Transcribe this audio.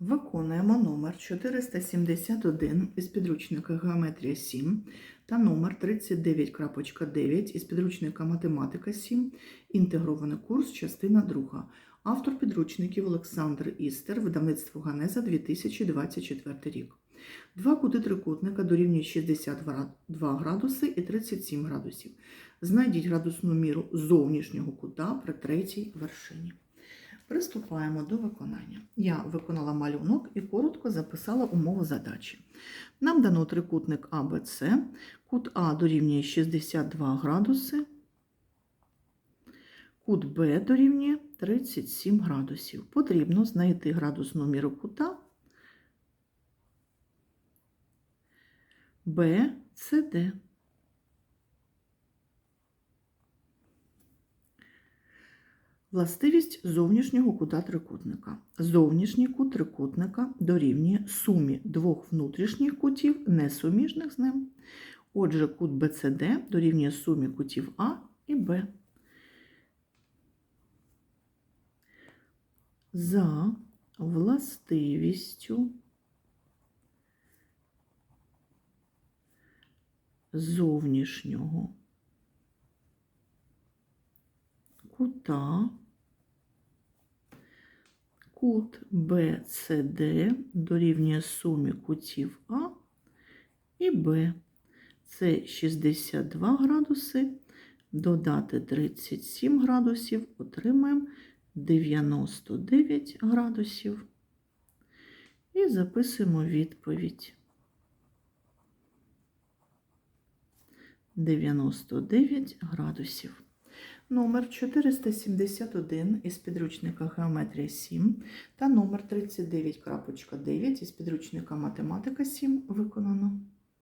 Виконуємо номер 471 із підручника Геометрія 7 та номер 39.9 із підручника Математика 7, інтегрований курс, частина 2. Автор підручників Олександр Істер, видавництво Ганеза 2024 рік. Два кути трикутника дорівнюють 62 градуси і 37 градусів. Знайдіть градусну міру зовнішнього кута при третій вершині. Приступаємо до виконання. Я виконала малюнок і коротко записала умову задачі. Нам дано трикутник АБЦ, кут А дорівнює 62 градуси, кут Б дорівнює 37 градусів. Потрібно знайти градусну міру кута БЦД. Властивість зовнішнього кута трикутника. Зовнішній кут трикутника дорівнює сумі двох внутрішніх кутів, несуміжних з ним. Отже, кут BCD дорівнює сумі кутів А і Б. За властивістю зовнішнього кута кут BCD дорівнює сумі кутів А і Б. Це 62 градуси, додати 37 градусів, отримаємо 99 градусів. І записуємо відповідь. 99 градусів. Номер 471 із підручника Геометрія 7 та номер 39.9 із підручника Математика 7 виконано.